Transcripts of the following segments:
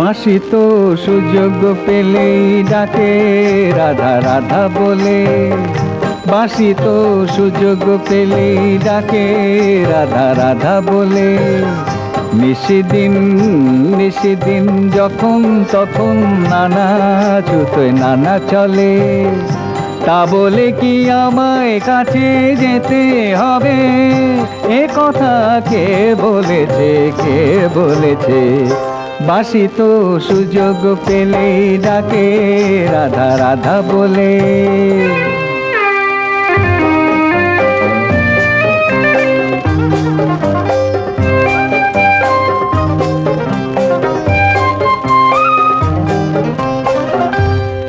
বাঁশি তো সুযোগ পেলেই ডাকে, রাধা রাধা বলে। বাঁশি তো সুযোগ পেলেই ডাকে, রাধা রাধা বলে। নিশিদিন নিশিদিন যখন তখন নানা জুতোয় নানা চলে। তা বলে কি আমায় কাছে যেতে হবে? এ কথা কে বলেছে কে বলেছে? বাসি তো সুযোগ পেলেই ডাকে রাধা রাধা বলে।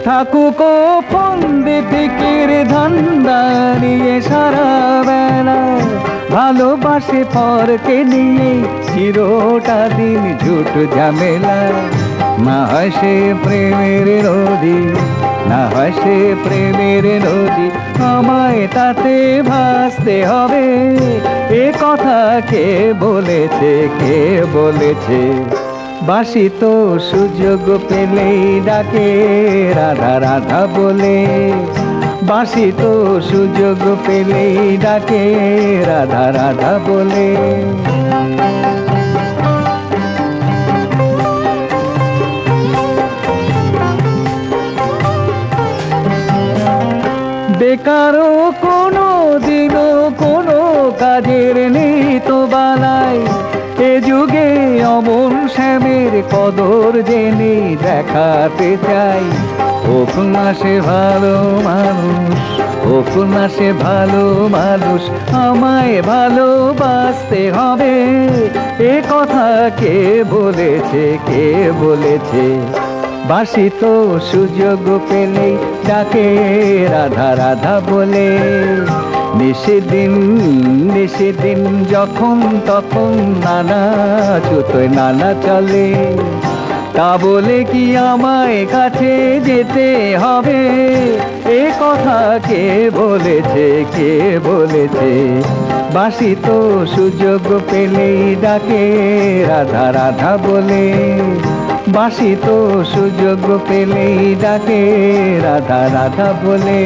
থাকুক ফন্দে ফিকির ধান্দারিয়ে সারা ভালোবাসে পরকে নিয়ে চিরটা দিন ঝুট ঝামেলা। না হয় সে প্রেমের নদী, না হয় সে প্রেমের নদী, আমায় তাতে ভাসতে হবে। এ কথা কে বলেছে কে বলেছে? বাসি তো সুযোগ পেলেই ডাকে, রাধা রাধা বলে। বাসি তো সুযোগ পেলেই ডাকে, রাধা রাধা বলে। বেকারও কোনো দিনও কোনো কাজের কদর জেনে দেখাতে চাই। হোক না সে ভালো মানুষ, হোক না সে ভালো মানুষ, আমায় ভালোবাসতে হবে। এ কথা কে বলেছে কে বলেছে? বাসি তো সুযোগ পেলেই ডাকে রাধা রাধা বলে। নিষেদিন দিন যখন তখন নানা চুতোয় নানা চলে। তা বলে কি আমায় কাছে যেতে হবে? এ কথা কে বলেছে কে বলেছে? বাসি তো সুযোগ পেলেই ডাকে, রাধা রাধা বলে। বাসি তো সুযোগ পেলেই ডাকে, রাধা রাধা বলে।